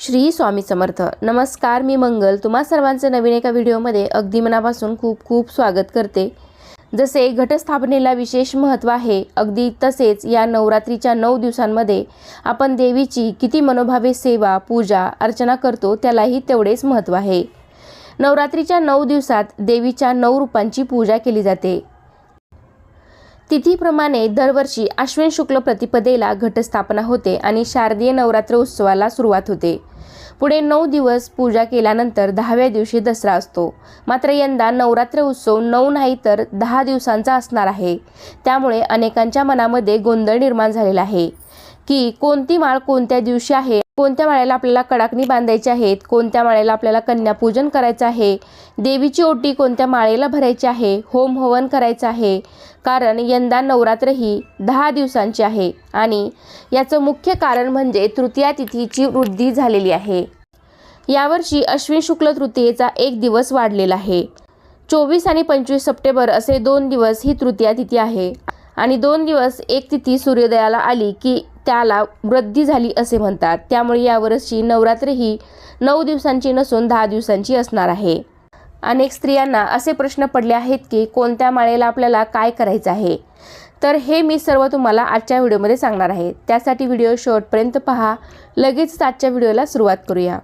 श्री स्वामी समर्थ. नमस्कार मी मंगल. तुम्हा सर्वांचं नवीन एका व्हिडिओमध्ये अगदी मनापासून खूप खूप स्वागत करते. जसे घटस्थापनेला विशेष महत्त्व आहे अगदी तसेच या नवरात्रीच्या नऊ दिवसांमध्ये आपण देवीची किती मनोभावे सेवा पूजा अर्चना करतो त्यालाही तेवढेच महत्त्व आहे. नवरात्रीच्या नऊ दिवसात देवीच्या नऊ रूपांची पूजा केली जाते. तिथीप्रमाणे दरवर्षी अश्विन शुक्ल प्रतिपदेला घटस्थापना होते आणि शारदीय नवरात्र उत्सवाला सुरुवात होते. पुढे नऊ दिवस पूजा केल्यानंतर दहाव्या दिवशी दसरा असतो. मात्र यंदा नवरात्र उत्सव नऊ नाही तर दहा दिवसांचा असणार आहे. त्यामुळे अनेकांच्या मनामध्ये गोंधळ निर्माण झालेला आहे. की कोणती माळ कोणत्या दिवशी आहे? कोणत्या माळेला आपल्याला कडाकणी बांधायची आहेत? कोणत्या माळेला आपल्याला कन्यापूजन करायचं आहे? देवीची ओटी कोणत्या माळेला भरायची आहे? होम हवन करायचं आहे? कारण यंदा नवरात्र ही दहा दिवसांची आहे आणि याचं मुख्य कारण म्हणजे तृतीया तिथीची वृद्धी झालेली आहे. यावर्षी अश्विन शुक्ल तृतीयेचा एक दिवस वाढलेला आहे. चोवीस आणि पंचवीस सप्टेंबर असे दोन दिवस ही तृतीया तिथी आहे आणि दोन दिवस एक तिथी सूर्योदयाला आली की त्याला वृद्धी झाली असे म्हणतात. त्यामुळे यावर्षी नवरात्र ही नऊ दिवसांची नसून दहा दिवसांची असणार आहे. अनेक स्त्रियांना असे प्रश्न पडले आहेत की कोणत्या माळेला आपल्याला काय करायचं आहे? तर हे मी सर्व तुम्हाला आजच्या व्हिडिओमध्ये सांगणार आहे. त्यासाठी व्हिडिओ शेवटपर्यंत पहा. लगेच आजच्या व्हिडिओला सुरुवात करूया.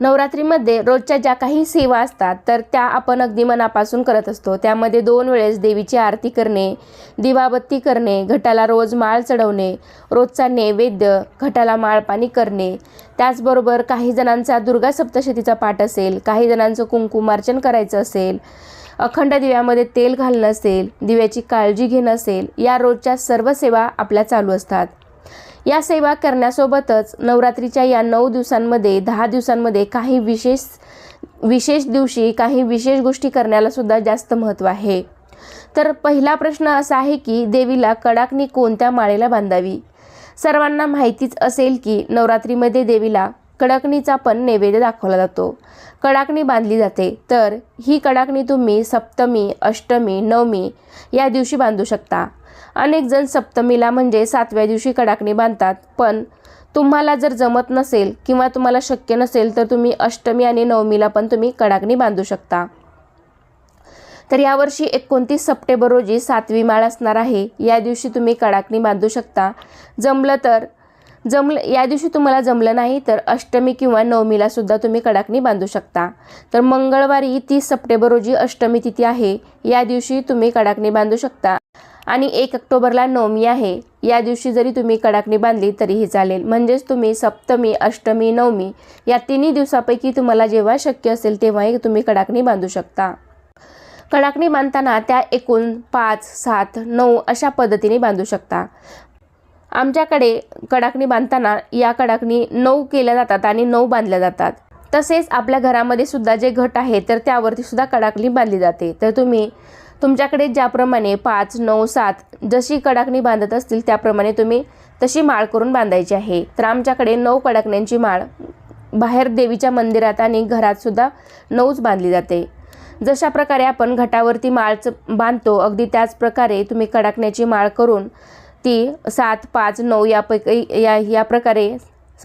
नवरात्रीमध्ये रोजच्या ज्या काही सेवा असतात तर त्या आपण अगदी मनापासून करत असतो. त्यामध्ये दोन वेळेस देवीची आरती करणे दिवाबत्ती करणे घटाला रोज माळ चढवणे रोजचा नैवेद्य घटाला माळपाणी करणे. त्याचबरोबर काही जणांचा दुर्गा सप्तशतीचा पाठ असेल काही जणांचं कुंकुमार्चन करायचं असेल अखंड दिव्यामध्ये तेल घालणं असेल दिव्याची काळजी घेणं असेल या रोजच्या सर्व सेवा आपल्या चालू असतात. या सेवा करण्यासोबतच नवरात्रीच्या या नऊ दिवसांमध्ये दहा दिवसांमध्ये काही विशेष विशेष दिवशी काही विशेष गोष्टी करण्याला सुद्धा जास्त महत्त्व आहे. तर पहिला प्रश्न असा आहे की देवीला कडाकणी कोणत्या माळेला बांधावी? सर्वांना माहितीच असेल की नवरात्रीमध्ये देवीला कडाकणीचा पण नैवेद्य दाखवला जातो. कडाकणी बांधली जाते. तर ही कडाकणी तुम्ही सप्तमी अष्टमी नवमी या दिवशी बांधू शकता. अनेक जण सप्तमीला म्हणजे सातव्या दिवशी कडाकणी बांधतात. पण तुम्हाला जर जमत नसेल किंवा तुम्हाला शक्य नसेल तर तुम्ही अष्टमी आणि नवमीला पण तुम्ही कडाकणी बांधू शकता. तर यावर्षी एकोणतीस सप्टेंबर रोजी सातवी माळ असणार आहे. या दिवशी तुम्ही कडाकणी बांधू शकता. जमलं तर जमलं या दिवशी तुम्हाला जमलं नाही तर अष्टमी किंवा नवमीला सुद्धा तुम्ही कडाकणी बांधू शकता. तर मंगळवारी तीस सप्टेंबर रोजी अष्टमी तिथी आहे. या दिवशी तुम्ही कडाकणी बांधू शकता. आणि एक ऑक्टोबरला नवमी आहे. या दिवशी जरी तुम्ही कडाकणी बांधली तरीही चालेल. म्हणजेच तुम्ही सप्तमी अष्टमी नवमी या तिन्ही दिवसापैकी तुम्हाला जेव्हा शक्य असेल तेव्हाही तुम्ही कडाकणी बांधू शकता. कडाकणी बांधताना त्या एकूण पाच सात नऊ अशा पद्धतीने बांधू शकता. आमच्याकडे कडाकणी बांधताना या कडाकणी नऊ केल्या जातात आणि नऊ बांधल्या जातात. तसेच आपल्या घरामध्ये सुद्धा जे घट आहे तर त्यावरती सुद्धा कडाकणी बांधली जाते. तर तुम्ही तुमच्याकडे ज्याप्रमाणे पाच नऊ सात जशी कडाकणी बांधत असतील त्याप्रमाणे तुम्ही तशी माळ करून बांधायची आहे. तर आमच्याकडे नऊ कडाकण्यांची माळ बाहेर देवीच्या मंदिरात आणि घरातसुद्धा नऊच बांधली जाते. जशा प्रकारे आपण घटावरती माळच बांधतो अगदी त्याच प्रकारे तुम्ही कडाकण्याची माळ करून ती सात पाच नऊ यापैकी या या प्रकारे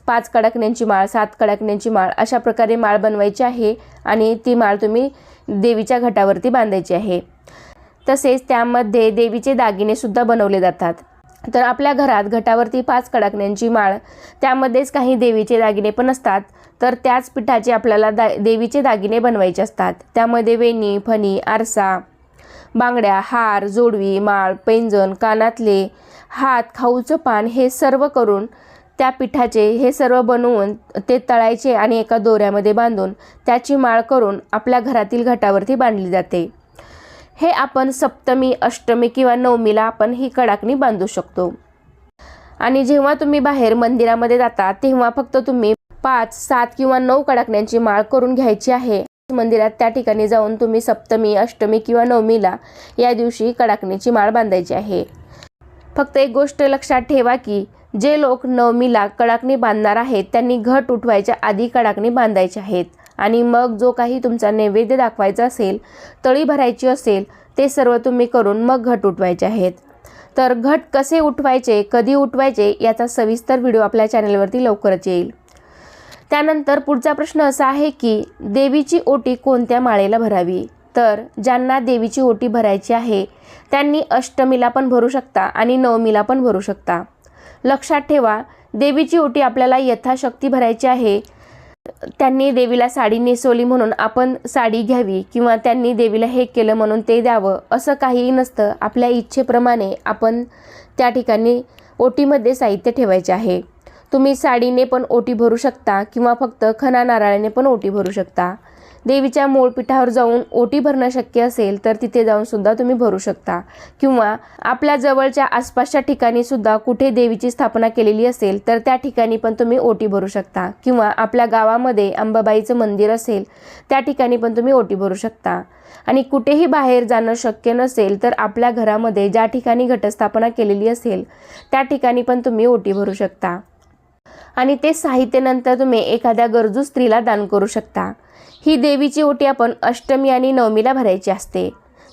पाच कडाकण्यांची माळ सात कडाकण्यांची माळ अशा प्रकारे माळ बनवायची आहे आणि ती माळ तुम्ही देवीच्या घटावरती बांधायची आहे. तसेच त्यामध्ये देवीचे दागिने सुद्धा बनवले जातात. तर आपल्या घरात घटावरती पाच कडाकण्यांची माळ त्यामध्येच काही देवीचे दागिने पण असतात. तर त्याच पिठाचे आपल्याला दा देवीचे दागिने बनवायचे असतात. त्यामध्ये वेणी फणी आरसा बांगड्या हार जोडवी माळ पैंजण कानातले हात खाऊचं पान हे सर्व करून त्या पिठाचे हे सर्व बनवून ते तळायचे आणि एका दोऱ्यामध्ये बांधून त्याची माळ करून आपल्या घरातील घटावरती बांधली जाते. हे आपण सप्तमी अष्टमी किंवा नवमीला आपण ही कडाकणी बांधू शकतो. आणि जेव्हा तुम्ही बाहेर मंदिरामध्ये जाता तेव्हा फक्त तुम्ही पाच सात किंवा नऊ कडाकण्यांची माळ करून घ्यायची आहे. मंदिरात त्या ठिकाणी जाऊन तुम्ही सप्तमी अष्टमी किंवा नवमीला या दिवशी कडाकणीची माळ बांधायची आहे. फक्त एक गोष्ट लक्षात ठेवा की जे लोक नवमीला कडाकणी बांधणार आहेत त्यांनी घट उठवायच्या आधी कडाकणी बांधायचे आहेत. आणि मग जो काही तुमचा नैवेद्य दाखवायचा असेल तळी भरायची असेल ते सर्व तुम्ही करून मग घट उठवायचे आहेत. तर घट कसे उठवायचे कधी उठवायचे याचा सविस्तर व्हिडिओ आपल्या चॅनलवरती लवकरच येईल. त्यानंतर पुढचा प्रश्न असा आहे की देवीची ओटी कोणत्या माळेला भरावी? तर ज्यांना देवीची ओटी भरायची आहे त्यांनी अष्टमीला पण भरू शकता आणि नवमीला पण भरू शकता. लक्षात ठेवा देवीची ओटी आपल्याला यथाशक्ती भरायची आहे. त्यांनी देवीला साडी नेसवली म्हणून आपण साडी घ्यावी किंवा त्यांनी देवीला हे केलं म्हणून ते द्यावं असं काहीही नसतं. आपल्या इच्छेप्रमाणे आपण त्या ठिकाणी ओटीमध्ये साहित्य ठेवायचे आहे. तुम्ही साडीने पण ओटी भरू शकता किंवा फक्त खना नारळाने पण ओटी भरू शकता. देवीच्या मूळपीठावर जाऊन ओटी भरणं शक्य असेल तर तिथे जाऊन सुद्धा तुम्ही भरू शकता. किंवा आपल्या जवळच्या आसपासच्या ठिकाणी सुद्धा कुठे देवीची स्थापना केलेली असेल तर त्या ठिकाणी पण तुम्ही ओटी भरू शकता. किंवा आपल्या गावामध्ये अंबाबाईचं मंदिर असेल त्या ठिकाणी पण तुम्ही ओटी भरू शकता. आणि कुठेही बाहेर जाणं शक्य नसेल तर आपल्या घरामध्ये ज्या ठिकाणी घटस्थापना केलेली असेल त्या ठिकाणी पण तुम्ही ओटी भरू शकता. आणि ते साहित्य नंतर तुम्ही एखाद्या गरजू स्त्रीला दान करू शकता. ही देवीची ओटी आपण अष्टमी आणि नवमीला भरायची असते.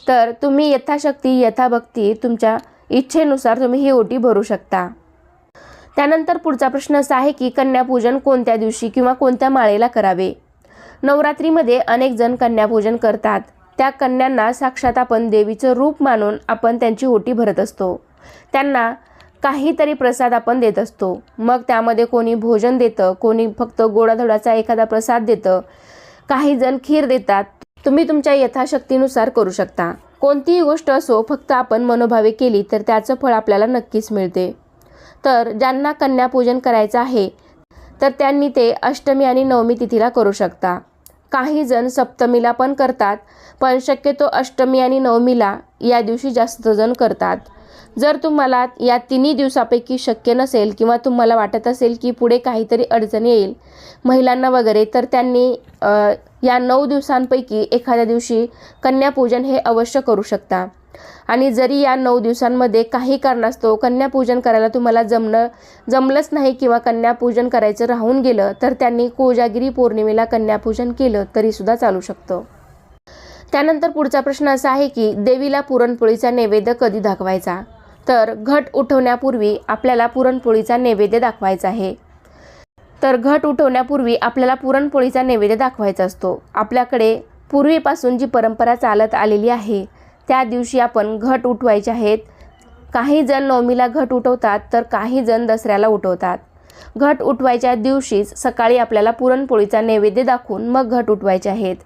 तर तुम्ही यथाशक्ती यथाभक्ती तुमच्या इच्छेनुसार तुम्ही ही ओटी भरू शकता. त्यानंतर पुढचा प्रश्न असा आहे की कन्यापूजन कोणत्या दिवशी किंवा कोणत्या माळेला करावे? नवरात्रीमध्ये अनेक जण कन्यापूजन करतात. त्या कन्यांना साक्षात आपण देवीचं रूप मानून आपण त्यांची ओटी भरत असतो. त्यांना काहीतरी प्रसाद आपण देत असतो. मग त्यामध्ये कोणी भोजन देतं कोणी फक्त गोडाधोडाचा एखादा प्रसाद देतं. काही जण खीर देतात. तुम्ही तुमच्या यथाशक्तीनुसार करू शकता. कोणतीही गोष्ट असो फक्त आपण मनोभावे केली तर त्याचं फळ आपल्याला नक्कीच मिळते. तर ज्यांना कन्यापूजन करायचं आहे तर त्यांनी ते अष्टमी आणि नवमी तिथीला करू शकता. काही जण सप्तमीला पण करतात पण शक्यतो अष्टमी आणि नवमीला या दिवशी जास्त जण करतात. जर तुम्हाला या तिन्ही दिवसापैकी शक्य नसेल किंवा तुम्हाला वाटत असेल की पुढे काहीतरी अडचण येईल महिलांना वगैरे तर त्यांनी या नऊ दिवसांपैकी एखाद्या दिवशी कन्यापूजन हे अवश्य करू शकता. आणि जरी या नऊ दिवसांमध्ये काही कारणास्तव कन्यापूजन करायला तुम्हाला जमणं जमलंच नाही किंवा कन्यापूजन करायचं राहून गेलं तर त्यांनी कोजागिरी पौर्णिमेला कन्यापूजन केलं तरीसुद्धा चालू शकतं. त्यानंतर पुढचा प्रश्न असा आहे की देवीला पुरणपोळीचा नैवेद्य कधी दाखवायचा? तर घट उठवण्यापूर्वी आपल्याला पुरणपोळीचा नैवेद्य दाखवायचा आहे. तर घट उठवण्यापूर्वी आपल्याला पुरणपोळीचा नैवेद्य दाखवायचा असतो. आपल्याकडे पूर्वीपासून जी परंपरा चालत आलेली आहे त्या दिवशी आपण घट उठवायचे आहेत. काही जण नवमीला घट उठवतात तर काही जण दसऱ्याला उठवतात. घट उठवायच्या दिवशीच सकाळी आपल्याला पुरणपोळीचा नैवेद्य दाखवून मग घट उठवायचे आहेत.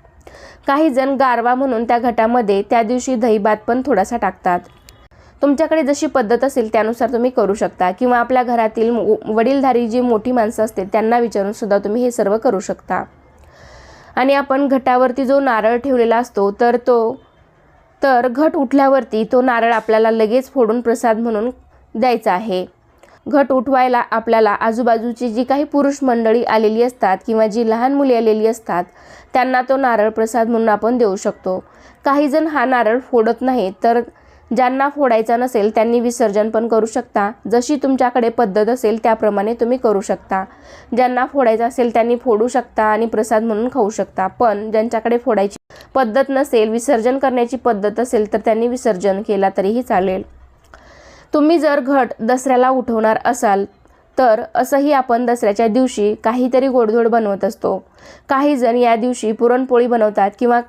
काही जण गारवा म्हणून त्या घटामध्ये त्या दिवशी दहीभात पण थोडासा टाकतात. तुमच्याकडे जशी पद्धत असेल त्यानुसार तुम्ही करू शकता किंवा आपल्या घरातील वडीलधारी जी मोठी माणसं असते त्यांना विचारून सुद्धा तुम्ही हे सर्व करू शकता. आणि आपण घटावरती जो नारळ ठेवलेला असतो तर तो तर घट उठल्यावरती तो नारळ आपल्याला लगेच फोडून प्रसाद म्हणून द्यायचा आहे. घट उठवायला आपल्याला आजूबाजूची जी काही पुरुष मंडळी आलेली असतात किंवा जी लहान मुले आलेली असतात त्यांना तो नारळ प्रसाद म्हणून आपण देऊ शकतो. काही जण हा नारळ फोडत नाही तर ज्यांना फोडायचा नसेल त्यांनी विसर्जन पण करू शकता. जशी तुमच्याकडे पद्धत असेल त्याप्रमाणे तुम्ही करू शकता. ज्यांना फोडायचं असेल त्यांनी फोडू शकता आणि प्रसाद म्हणून खाऊ शकता. पण ज्यांच्याकडे फोडायची पद्धत नसेल विसर्जन करण्याची पद्धत असेल तर त्यांनी विसर्जन केला तरीही चालेल. तुम्ही जर घट दसऱ्याला उठवणार असाल तर असंही आपण दसऱ्याच्या दिवशी काहीतरी गोडधोड बनवत असतो. काही जण या दिवशी पुरणपोळी बनवतात किंवा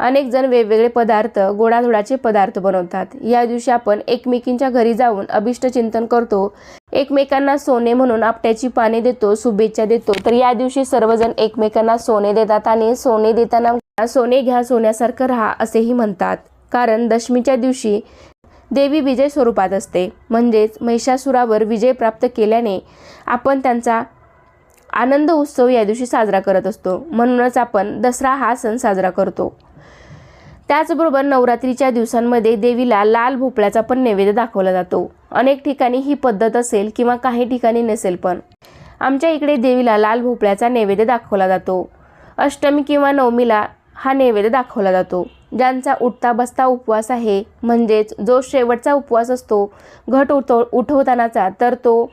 अनेक जण वेगवेगळे पदार्थ गोडाधोडाचे पदार्थ बनवतात. या दिवशी आपण एकमेकींच्या घरी जाऊन अभिष्ट चिंतन करतो. एकमेकांना सोने म्हणून आपट्याची पाने देतो शुभेच्छा देतो. तर या दिवशी सर्वजण एकमेकांना सोने देतात आणि सोने देताना सोने घ्या सोन्यासारखं राहा असेही म्हणतात. कारण दशमीच्या दिवशी देवी विजय स्वरूपात असते. म्हणजेच महिषासुरावर विजय प्राप्त केल्याने आपण त्यांचा आनंद उत्सव या दिवशी साजरा करत असतो. म्हणूनच आपण दसरा हा सण साजरा करतो. त्याचबरोबर नवरात्रीच्या दिवसांमध्ये देवीला लाल भोपळ्याचा पण नैवेद्य दाखवला जातो. अनेक ठिकाणी ही पद्धत असेल किंवा काही ठिकाणी नसेल पण आमच्या इकडे देवीला लाल भोपळ्याचा नैवेद्य दाखवला जातो. अष्टमी किंवा नवमीला हा नैवेद्य दाखवला जातो. ज्यांचा उठता बसता उपवास आहे म्हणजेच जो शेवटचा उपवास असतो घट उठव उठवतानाचा तर तो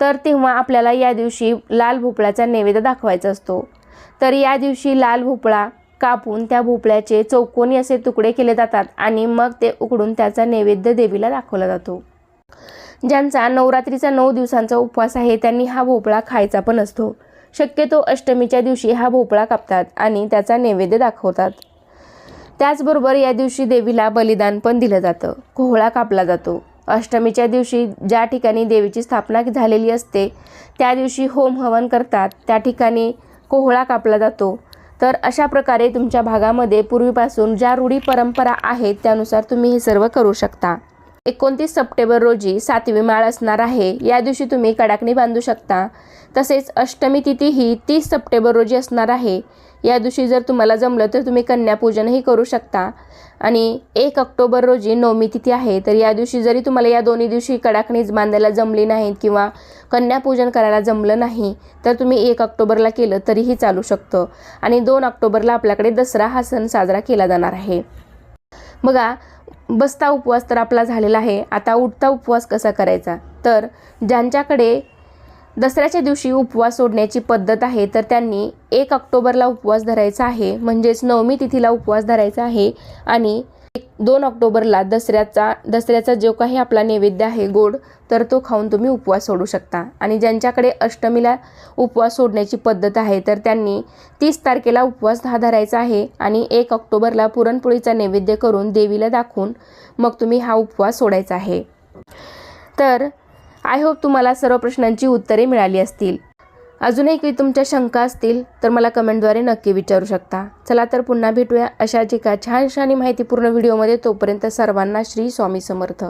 तर तेव्हा आपल्याला या दिवशी लाल भोपळ्याचा नैवेद्य दाखवायचा असतो. तर या दिवशी लाल भोपळा कापून त्या भोपळ्याचे चौकोनी असे तुकडे केले जातात आणि मग ते उकडून त्याचा नैवेद्य देवीला दाखवला जातो. ज्यांचा नवरात्रीचा नऊ दिवसांचा उपवास आहे त्यांनी हा भोपळा खायचा पण असतो. शक्यतो अष्टमीच्या दिवशी हा भोपळा कापतात आणि त्याचा नैवेद्य दाखवतात. त्याचबरोबर या दिवशी देवीला बलिदान पण दिलं जातं. कोहळा कापला जातो. अष्टमीच्या दिवशी ज्या ठिकाणी देवीची स्थापना झालेली असते त्या दिवशी होम हवन करतात. त्या ठिकाणी कोहळा कापला जातो. तर अशा प्रकारे तुमच्या भागामध्ये पूर्वीपासून ज्या रूढी परंपरा आहेत त्यानुसार तुम्ही हे सर्व करू शकता. एकोणतीस सप्टेंबर रोजी सातवी माळ असणार आहे. या दिवशी तुम्ही कडाकणी बांधू शकता. तसेच अष्टमी तिथी ही तीस सप्टेंबर रोजी असणार आहे. या दिवशी जर तुम्हाला जमलं तर तुम्ही कन्यापूजनही करू शकता. आणि एक ऑक्टोबर रोजी नवमी तिथी आहे तर या दिवशी जरी तुम्हाला या दोन्ही दिवशी कडाकणीज बांधायला जमली नाहीत किंवा कन्यापूजन करायला जमलं नाही तर तुम्ही एक ऑक्टोबरला केलं तरीही चालू शकतं. आणि दोन ऑक्टोबरला आपल्याकडे दसरा हा सण साजरा केला जाणार आहे. बघा बसता उपवास तर आपला झालेला आहे. आता उठता उपवास कसा करायचा? तर ज्यांच्याकडे दसऱ्याच्या दिवशी उपवास सोडण्याची पद्धत आहे तर त्यांनी एक ऑक्टोबरला उपवास धरायचा आहे म्हणजेच नवमी तिथीला उपवास धरायचा आहे आणि एक- दोन ऑक्टोबरला दसऱ्याचा दसऱ्याचा जो काही आपला नैवेद्य आहे गोड तर तो खाऊन तुम्ही उपवास सोडू शकता. आणि ज्यांच्याकडे अष्टमीला उपवास सोडण्याची पद्धत आहे तर त्यांनी तीस तारखेला उपवास हा धरायचा आहे आणि एक ऑक्टोबरला पुरणपोळीचा नैवेद्य करून देवीला दाखवून मग तुम्ही हा उपवास सोडायचा आहे. तर आय होप तुम्हाला सर्व प्रश्नांची उत्तरे मिळाली असतील. अजूनही काही तुमच्या शंका असतील तर मला कमेंटद्वारे नक्की विचारू शकता. चला तर पुन्हा भेटूया अशाच एका छानशा आणि माहितीपूर्ण व्हिडिओमध्ये. तोपर्यंत सर्वांना श्री स्वामी समर्थ.